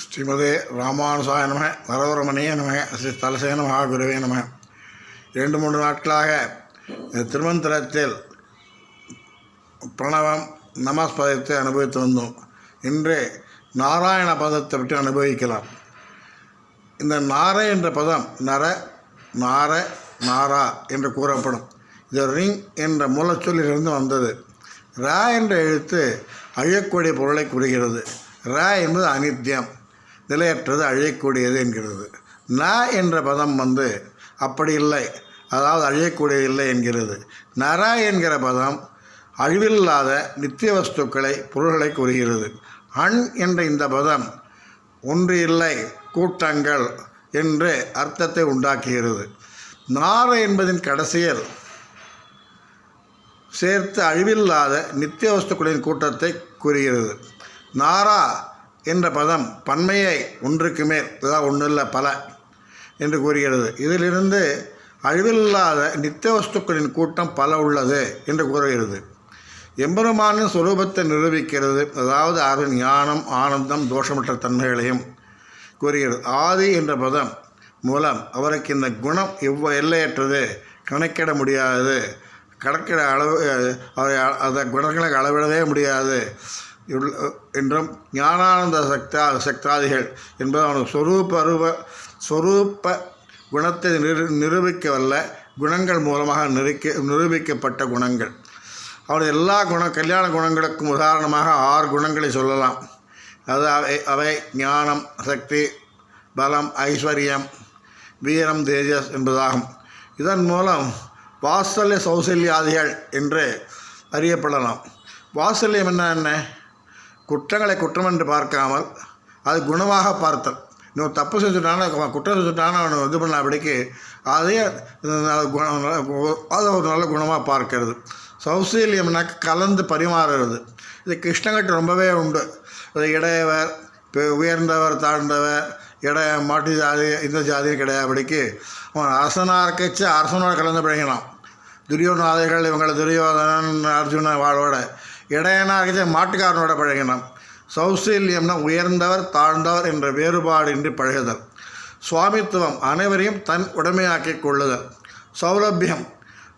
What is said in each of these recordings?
ஸ்ரீமதே ராமானுசாய நம வரவரமணிய நம ஸ்ரீ தலசேன மகாகுருவே நம இரண்டு மூன்று நாட்களாக திருமந்திரத்தில் பிரணவம் நமஸ்பதத்தை அனுபவித்து வந்தோம். இன்று நாராயண பதத்தை விட்டு அனுபவிக்கலாம். இந்த நார என்ற பதம் நர நார நாரா என்று கூறப்படும். இது ரிங் என்ற மூலச்சொல்லிலிருந்து வந்தது. ரா என்ற எழுத்து அழியக்கூடிய பொருளை குறிக்கிறது ரா என்பது அனித்தியம் நிலையற்றது அழியக்கூடியது என்கிறது. ந என்ற பதம் வந்து அப்படி இல்லை. அதாவது அழியக்கூடியது இல்லை என்கிறது. நர என்கிற பதம் அழிவில்லாத நித்திய வஸ்துக்களை பொருள்களை கூறுகிறது. அண் என்ற இந்த பதம் ஒன்று இல்லை கூட்டங்கள் என்று அர்த்தத்தை உண்டாக்குகிறது. நார என்பதின் கடைசியில் சேர்த்து அழிவில்லாத நித்திய வஸ்துக்களின் கூட்டத்தை கூறுகிறது. நாரா என்ற பதம் பன்மையை ஒன்றுக்கு மேல் இதாக ஒன்று இல்லை பல என்று கூறுகிறது. இதிலிருந்து அழிவில்லாத நித்திய வஸ்துக்களின் கூட்டம் பல உள்ளது என்று கூறுகிறது. எம்பெருமானின் சுரூபத்தை நிரூபிக்கிறது அதாவது அதன் ஞானம் ஆனந்தம் தோஷமற்ற தன்மைகளையும் கூறுகிறது. ஆதி என்ற பதம் மூலம் அவருக்கு இந்த குணம் எவ்வ எல்லையற்றது கணக்கிட முடியாது. கணக்கிட அளவு அவரை அதை குணங்களை அளவிடவே முடியாது. என்றும் ஞானானந்த சக்தா சக்தாதிகள் என்பது அவனுக்கு சொரூப அருவ சொரூப குணத்தை நிரு நிரூபிக்க வல்ல குணங்கள் மூலமாக நிரூபிக்க நிரூபிக்கப்பட்ட குணங்கள். அவன் எல்லா குண கல்யாண குணங்களுக்கும் உதாரணமாக ஆறு குணங்களை சொல்லலாம். அது அவை அவை ஞானம் சக்தி பலம் ஐஸ்வர்யம் வீரம் தேஜஸ் என்பதாகும். இதன் மூலம் வாசல்ய சௌசல்யாதிகள் என்று அறியப்படலாம். வாசல்யம் என்ன என்ன? குற்றங்களை குற்றம் என்று பார்க்காமல் அது குணமாக பார்த்தல். இன்னும் தப்பு செஞ்சுட்டானா குற்றம் செஞ்சுட்டானா அவனை இது பண்ண அதையே அதே குணம் அதை ஒரு நல்ல குணமாக பார்க்கிறது. சௌசீல்யம்னாக்க கலந்து பரிமாறுறது. இது கிருஷ்ணகட்டு ரொம்பவே உண்டு. அது இடையவர் உயர்ந்தவர் தாழ்ந்தவர் இடைய மாட்டு ஜாதி இந்த ஜாதியும் கிடையாபடிக்கு அவன் அரசனாக இருக்கச்சு அரசனோட கலந்து பழகினான். துரியோநாதைகள் இவங்களை துரியோதனன் அர்ஜுன வாழோட இடையனாக மாட்டுக்காரனோட பழகினான். சௌசீல்யம்னா உயர்ந்தவர் தாழ்ந்தவர் என்ற வேறுபாடின்றி பழகுதல். சுவாமித்துவம் அனைவரையும் தன் உடைமையாக்கிக் கொள்ளுதல். சௌலபியம்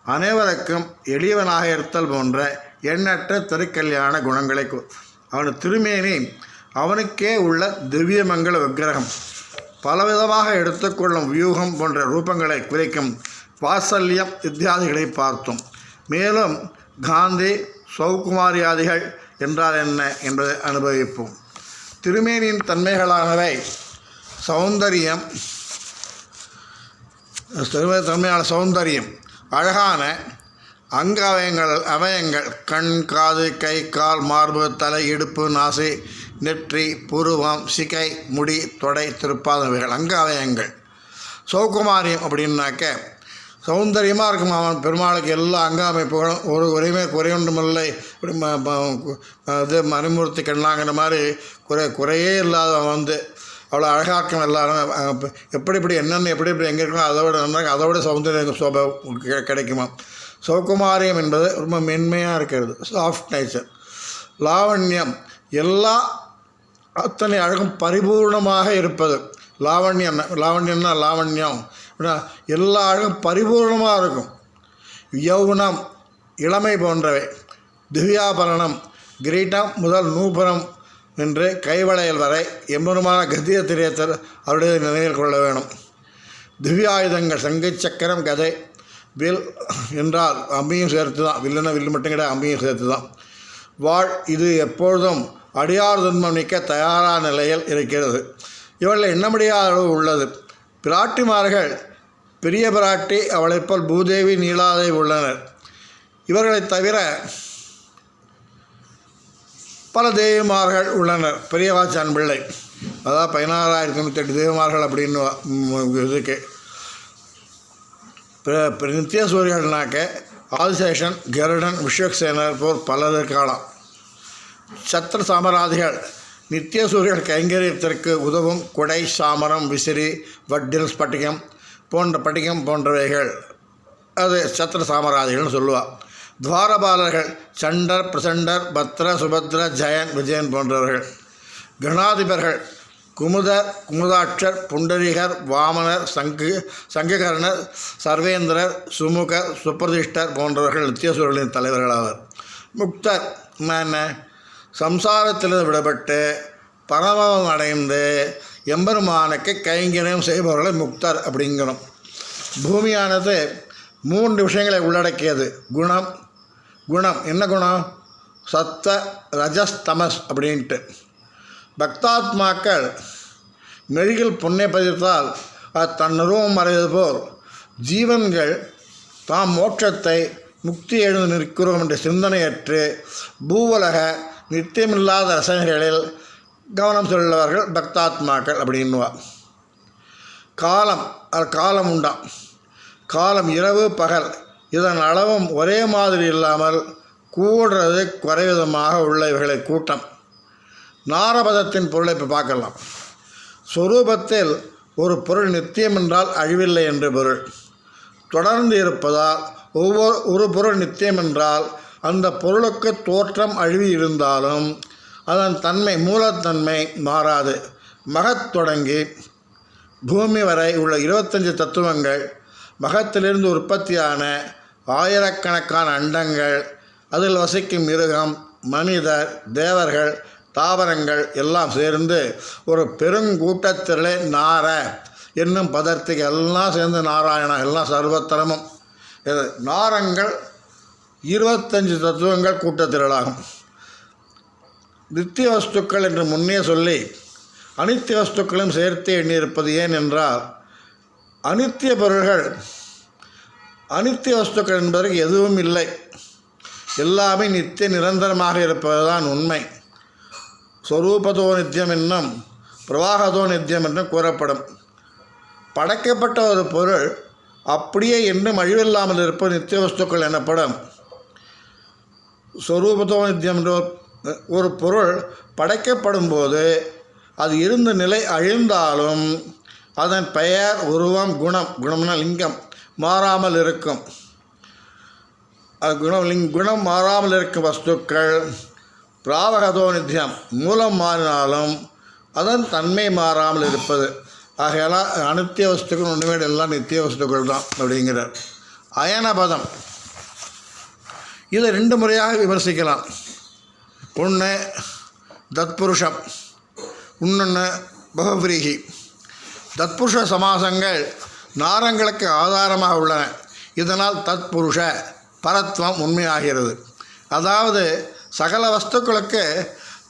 அனைவருக்கும் எளியவனாக இருத்தல் போன்ற எண்ணற்ற திருக்கல்யாண குணங்களை கு- அவன் திருமேனி அவனுக்கே உள்ள திவ்யமங்கல விக்கிரகம். பலவிதமாக எடுத்துக்கொள்ளும் வியூகம் போன்ற ரூபங்களை குறிக்கும் வாசல்யம் இத்தியாதிகளை பார்த்தோம். மேலும் காந்தி சௌகுமாரியாதிகள் என்றால் என்ன என்பதை அனுபவிப்போம். திருமேனியின் தன்மைகளானவை சௌந்தரியம் தன்மையான சௌந்தரியம் அழகான அங்க அவயங்கள் அவயங்கள் கண் காது கை கால் மார்பு தலை இடுப்பு நாசி நெற்றி புருவம் சிகை முடி தொடை திருப்பாதவைகள் அங்க அவயங்கள். சௌகுமாரியம் அப்படின்னாக்க சௌந்தரியமாக இருக்கும் அவன்? பெருமாளுக்கு எல்லா அங்க அமைப்புகளும் ஒரு குறையுமே குறையொன்றுமில்லை இப்படி ம- இது மணிமூர்த்தி கண்ணாங்கிற மாதிரி குறை குறையே இல்லாதவன் வந்து அவ்வளோ அழகாக்கம் எல்லாரும். எப்படி இப்படி என்னென்ன எப்படி இப்படி எங்கே இருக்கணும் அதை விட நல்லா அதை விட சௌந்தரிய சோபை கிடைக்குமா சௌகுமாரியம் என்பது ரொம்ப மென்மையாக இருக்கிறது. சாஃப்ட் நேச்சர் லாவண்யம் எல்லா அத்தனை அழகும் பரிபூர்ணமாக இருப்பது. லாவண்யம் லாவண்யம்னா லாவண்யம். எல்லா அழகும் பரிபூர்ணமாக இருக்கும். யௌவனம் இளமை போன்றவை. திவ்யாபரணம் கிரீட்டம் முதல் நூபுரம் என்று கைவளையல் வரை எம்பெருமான கத்திய திரியத்தர் அவருடைய நினைவில் கொள்ள வேணும். திவ்யாயுதங்கள் சங்கை சக்கரம் கதை வில் என்றால் அம்பியும் சேர்த்து தான் வில்லுனா வில்லு மட்டும் கிடையாது அம்பியும் சேர்த்து தான் வாழ் இது எப்பொழுதும் அடியார் துன்பம் நீக்க தயாரான நிலையில் இருக்கிறது. இவர்கள் எண்ண முடியாத அளவு உள்ளது. பிராட்டிமார்கள் பெரிய பிராட்டி அவளைப் போல் பூதேவி நீலாதை உள்ளனர். இவர்களைத் தவிர பல தெய்வமார்கள் உள்ளனர். பெரியவாச்சான் பிள்ளை. அதாவது பதினாறாயிரத்தி தொண்ணூற்றி எட்டு தெய்வமார்கள் அப்படின்னு இதுக்கு பிர- நித்திய சூரியர்கள்னாக்க ஆதிசேஷன் கருடன் விஸ்வக்சேனர் போர் பலது காலம் சத்திர சாமராதிகள் நித்திய சூரியர்கள் கைங்கரியத்திற்கு உதவும் குடை சாமரம் விசிறி வட்டில் பட்டிகம் போன்ற பட்டிகம் போன்றவைகள். அது சத்திர சாமராதிகள்னு சொல்லுவாள் துவாரபாலர்கள் சண்டர் பிரசண்டர் பத்ர சுபத்ர ஜெயன் விஜயன் போன்றவர்கள். கணாதிபர்கள் குமுதர் குமுதாட்சர் புண்டரீகர் வாமனர் சங்கு சங்ககர்ணர் சர்வேந்திரர் சுமுகர் சுப்பிரதிஷ்டர் போன்றவர்கள் நித்தியசூரர்களின் தலைவர்களாவர் முக்தர் என்ன சம்சாரத்திலிருந்து விடுபட்டு பரமம் அடைந்து எம்பெருமானுக்கு கைங்கரியம் செய்பவர்களை முக்தர் அப்படிங்கிறோம் பூமியானது மூன்று விஷயங்களை உள்ளடக்கியது. குணம் குணம். என்ன குணம்? சத்த ரஜஸ் தமஸ் அப்படின்ட்டு. பக்தாத்மாக்கள் மெழுகில் புண்ணை பதித்தால் அது தன் நிறுவம் மறைவது போல் ஜீவன்கள் தாம் மோட்சத்தை முக்தி எழுந்து நிற்கிறோம் என்ற சிந்தனையற்று பூவலக நித்தியமில்லாத ரசனைகளில் கவனம் செல்லுபவர்கள் பக்தாத்மாக்கள் அப்படின்னுவா. காலம் அது காலம் உண்டாம் காலம் இரவு பகல். இதன் அளவும் ஒரே மாதிரி இல்லாமல் கூடுறது குறைவிதமாக உள்ள இவர்களை கூட்டம். நாரபதத்தின் பொருளை இப்போ பார்க்கலாம். சொரூபத்தில் ஒரு பொருள் நித்தியம் என்றால் அழிவில்லை என்று பொருள். தொடர்ந்து இருப்பதால் ஒவ்வொரு ஒரு பொருள் நித்தியம் என்றால் அந்த பொருளுக்கு தோற்றம் அழிவு இருந்தாலும் அதன் தன்மை மூலத்தன்மை மாறாது. மகத் தொடங்கி பூமி வரை உள்ள இருபத்தஞ்சு தத்துவங்கள் மகத்திலிருந்து உற்பத்தியான ஆயிரக்கணக்கான அண்டங்கள் அதில் வசிக்கும் மிருகம் மனிதர் தேவர்கள் தாவரங்கள் எல்லாம் சேர்ந்து ஒரு பெருங்கூட்டத்திலே நார என்னும் பதத்துக்கு எல்லாம் சேர்ந்து நாராயணா எல்லாம் சர்வத்தரமும் இது நாரங்கள் இருபத்தஞ்சு தத்துவங்கள் கூட்டத்திரளாகும். நித்திய வஸ்துக்கள் என்று முன்னே சொல்லி அனித்திய வஸ்துக்களும் சேர்த்து எண்ணியிருப்பது ஏன் என்றால் அனித்திய பொருள்கள் அனித்திய வஸ்துக்கள் என்பதற்கு எதுவும் இல்லை. எல்லாமே நித்திய நிரந்தரமாக இருப்பதுதான் உண்மை. ஸ்வரூபதோ நித்தியம் என்னும் பிரவாகதோ நித்தியம் என்றும் கூறப்படும். படைக்கப்பட்ட ஒரு பொருள் அப்படியே என்றும் அழிவில்லாமல் இருப்பது நித்திய வஸ்துக்கள் எனப்படும். சொரூபதோ நித்தியம் என்ற ஒரு- ஒரு பொருள் படைக்கப்படும் போது அது இருந்த நிலை அழிந்தாலும் அதன் பெயர் உருவம் குணம் குணம்னா லிங்கம் மாறாமல் இருக்கும். அது குணம் லிங் குணம் மாறாமல் இருக்கும் வஸ்துக்கள். பிராவகதோ நித்தியம் மூலம் மாறினாலும் அதன் தன்மை மாறாமல் இருப்பது. ஆகையால் அனித்திய வஸ்துக்கள் ஒன்றுமே எல்லாம் நித்திய வஸ்துக்கள் தான் அப்படிங்கிறார். அயனபதம். இதை ரெண்டு முறையாக விமர்சிக்கலாம். ஒன்று தத்புருஷம் இன்னொன்று பகவிரீகி. தத்புருஷ சமாசங்கள் நாரங்களுக்கு ஆதாரமாக உள்ளன. இதனால் தத்புருஷ பரத்வம் உண்மையாகிறது. அதாவது சகல வஸ்துக்களுக்கு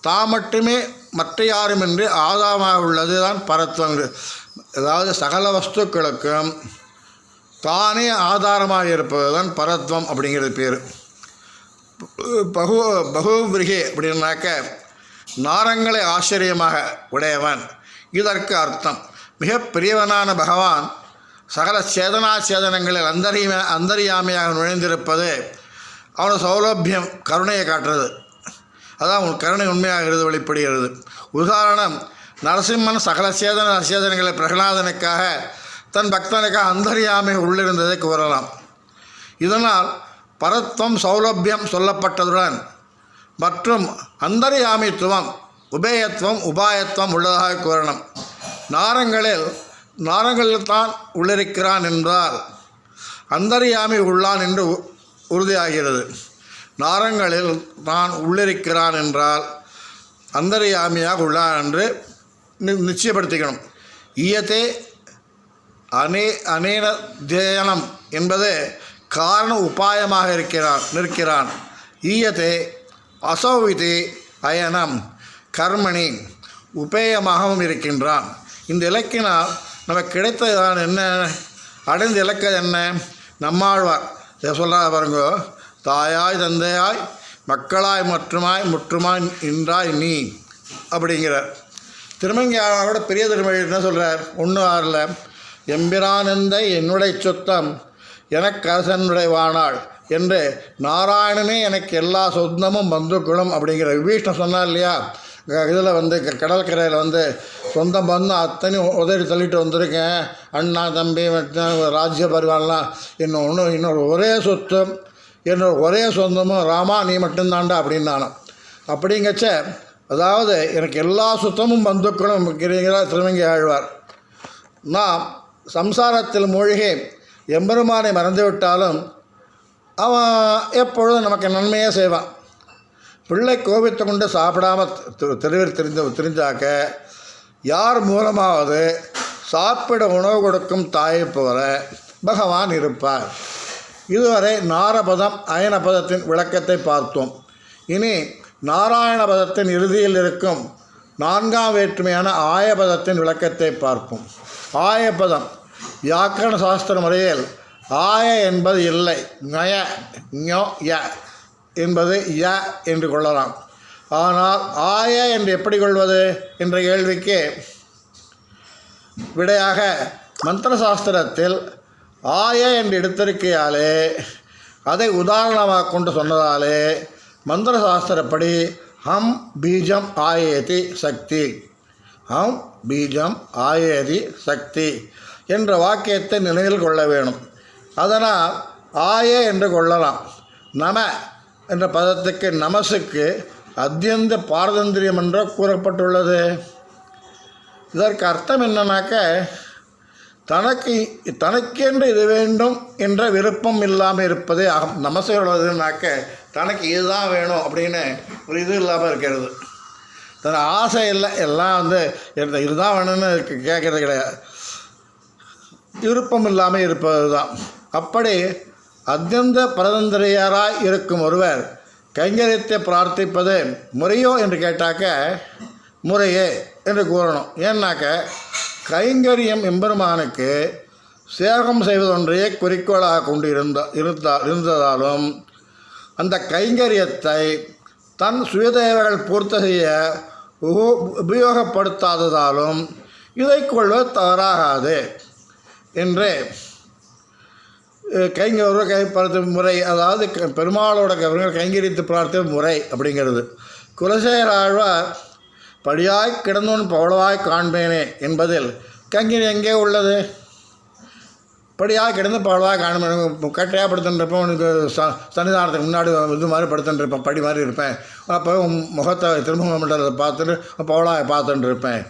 தான் மட்டுமே மற்ற யாருமின்றி ஆதாரமாக உள்ளது தான் பரத்வம் அதாவது சகல வஸ்துக்களுக்கும் தானே ஆதாரமாக இருப்பது தான் பரத்வம் அப்படிங்கிறது பேர். பகு பகுவிரிகே அப்படின்னாக்க நாரங்களை ஆச்சரியமாக உடையவன். இதற்கு அர்த்தம். மிக பெரியவனான பகவான் சகல சேதனா சேதனங்களில் அந்தரியா அந்தரியாமையாக நுழைந்திருப்பது அவனோட சௌலபியம் கருணையை காட்டுறது. அதான் உன் கருணை உண்மையாகிறது வெளிப்படுகிறது. உதாரணம் நரசிம்மன் சகல சேதன அசேதனங்களை பிரகலாதனுக்காக தன் பக்தனுக்காக அந்தரியாமை உள்ளிருந்ததை கூறலாம். இதனால் பரத்வம் சௌலபியம் சொல்லப்பட்டதுடன் மற்றும் அந்தரியாமித்துவம் உபேயத்துவம் உபாயத்துவம் உள்ளதாக கூறணும். நாரங்களில் நாரங்களில் தான் உள்ளிருக்கிறான் என்றால் அந்தரியாமி உள்ளான் என்று உறுதியாகிறது. நாரங்களில் தான் உள்ளிருக்கிறான் என்றால் அந்தரியாமியாக உள்ளான் என்று நி- நிச்சயப்படுத்திக்கணும். ஈயத்தே அனே அனேன தேயனம் என்பது காரண உபாயமாக இருக்கிறான் நிற்கிறான். ஈயத்தே அசௌவிதி அயனம் கர்மணி உபேயமாகவும் இருக்கின்றான். இந்த இலக்கினால் நமக்கு கிடைத்ததான் என்ன? அடைந்த இலக்க என்ன? நம்மாழ்வார் இதை சொல்கிறா பாருங்க தாயாய் தந்தையாய் மக்களாய் மற்றுமாய் முற்றுமாய் நின்றாய் நீ அப்படிங்கிறார். திருமங்கியாரோட பெரிய திருமொழி என்ன சொல்கிறார் ஒன்று ஆறில் எம்பிரானந்தை என்னுடைய சொத்தம்? எனக்கு அரசனுடைய வானாள் என்று நாராயணனே எனக்கு எல்லா சொந்தமும் பந்துக்களும் அப்படிங்கிற விபீஷ்ணன் சொன்னார் இல்லையா? இதில் வந்து கடற்கரையில் வந்து சொந்தம் பந்தம் அத்தனை உதவி தள்ளிட்டு வந்திருக்கேன். அண்ணா தம்பி ராஜ்ய பரிவாரெலாம் இன்னும் ஒன்று இன்னொரு ஒரே சொத்தும் என்னோட ஒரே சொந்தமும் ராமா நீ மட்டும்தான்டா அப்படின்னு நானும் அப்படிங்கச்ச அதாவது எனக்கு எல்லா சுத்தமும் பந்துக்களும் இருக்கிறீங்களா திருமங்கி ஆழ்வார். நான் சம்சாரத்தில் மூழ்கி எம்பெருமானை மறந்துவிட்டாலும் அவன் எப்பொழுதும் நமக்கு நன்மையே செய்வான். பிள்ளை கோபித்து கொண்டு சாப்பிடாம தெருவில் தெரிஞ்ச தெரிஞ்சாக்க யார் மூலமாவது சாப்பிட உணவு கொடுக்கும் தாயைப் போல பகவான் இருப்பார். இதுவரை நாரபதம் அயனபதத்தின் விளக்கத்தை பார்த்தோம். இனி நாராயணபதத்தின் இறுதியில் இருக்கும் நான்காம் வேற்றுமையான ஆயபதத்தின் விளக்கத்தை பார்ப்போம். ஆயபதம் வியாக்கரண சாஸ்திர முறையில் ஆய என்பது இல்லை. நய ஞோ ய என்பது ய என்று கொள்ளலாம். ஆனால் ஆய என்று எப்படி கொள்வது என்ற கேள்விக்கு விடையாக மந்திர சாஸ்திரத்தில் ஆய என்று எடுத்திருக்கையாலே அதை உதாரணமாக கொண்டு சொன்னதாலே மந்திர சாஸ்திரப்படி ஹம் பீஜம் ஆயேதி சக்தி. ஹம் பீஜம் ஆயேதி சக்தி. என்ற வாக்கியத்தை நினைவில் கொள்ள வேணும். அதனால் ஆய என்று கொள்ளலாம். நம என்ற பதத்துக்கு நமசுக்கு அத்தியந்த பாரதந்திரியம் என்றோ கூறப்பட்டுள்ளது. இதற்கு அர்த்தம் என்னன்னாக்க தனக்கு தனக்கென்று இது வேண்டும் என்ற விருப்பம் இல்லாமல் இருப்பதே அகம் நமசுகிறதுனாக்க தனக்கு இதுதான் வேணும் அப்படின்னு ஒரு இது இல்லாமல் இருக்கிறது. தன் ஆசை இல்லை எல்லாம் வந்து இதுதான் வேணும்னு கேட்குறது கிடையாது. விருப்பம் இல்லாமல் இருப்பது தான் அப்படி அத்தியந்த பரதந்திரையராய் இருக்கும் ஒருவர் கைங்கரியத்தை பிரார்த்திப்பது முறையோ என்று கேட்டாக்க முறையே என்று கூறணும். ஏன்னாக்க கைங்கரியம் எம்பெருமானுக்கு சேகம் செய்வதொன்றையே குறிக்கோளாக கொண்டு இருந்த இருந்தா இருந்ததாலும் அந்த கைங்கரியத்தை தன் சுயதேவைகள் பூர்த்தி செய்ய உபயோகப்படுத்தாததாலும் இதை கொள்வது தவறாகாது. என்று அஹ், கைங்கர கை பிரார்த்தனை முறை அதாவது க- பெருமாளோட கவர்கள் கைங்கரித்து பிரார்த்தனை முறை அப்படிங்கிறது. குலசேகர ஆழ்வார் படியாய் கிடந்தோன் பவளவாய் காண்பேனே என்பதில் கங்கினி எங்கே உள்ளது? படியாக கிடந்து பவளவாய் காண்பேன் கட்டையாக படுத்துட்டுருப்பேன் உனக்கு ச சன்னிதானத்துக்கு முன்னாடி இது மாதிரி படுத்துட்டுருப்பேன் படி மாதிரி இருப்பேன். அப்போ முகத்தை திருமுக மண்டலத்தை பார்த்துட்டு பவளவாய் பார்த்துட்டு இருப்பேன்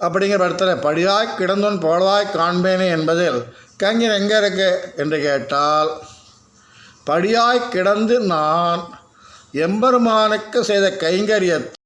அப்படிங்கிற படத்தில் படியாய் கிடந்தோன் புகழ்வாய் காண்பேனே என்பதில் கங்கர் எங்கே இருக்கு? என்று கேட்டால் படியாய் கிடந்து நான் எம்பெருமானுக்கு செய்த கைங்கரியத்தை